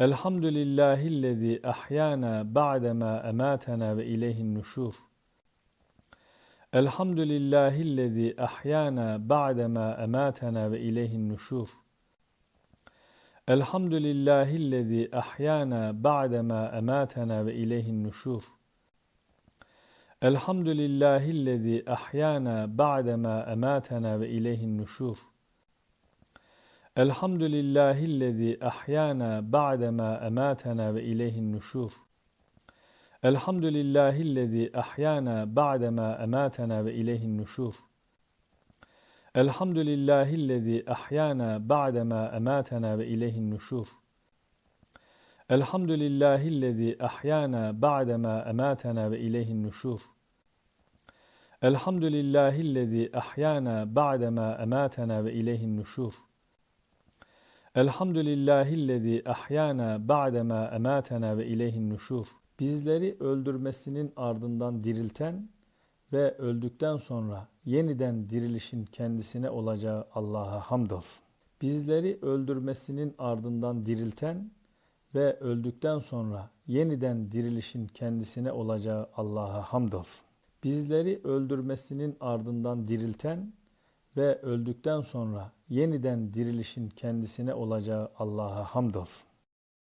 الحمد لله الذي أحيانا بعدما أماتنا وإليه النشور. الحمد لله الذي أحيانا بعدما أماتنا وإليه النشور. الحمد لله الذي أحيانا بعدما أماتنا وإليه النشور. الحمد لله الذي أحيانا بعدما أماتنا وإليه النشور. الحمد لله الذي أحيانا بعدما أماتنا وإليه النشور. الحمد لله الذي أحيانا بعدما أماتنا وإليه النشور. الحمد لله الذي أحيانا بعدما أماتنا وإليه النشور. الحمد لله الذي أحيانا بعدما أماتنا وإليه النشور. الحمد لله الذي Elhamdülillahillezî ahyana ba'dema ematena ve ileyhin nuşur. Bizleri öldürmesinin ardından dirilten ve öldükten sonra yeniden dirilişin kendisine olacağı Allah'a hamdolsun. Bizleri öldürmesinin ardından dirilten ve öldükten sonra yeniden dirilişin kendisine olacağı Allah'a hamdolsun. Bizleri öldürmesinin ardından dirilten ve öldükten sonra yeniden dirilişin kendisine olacağı Allah'a hamdolsun.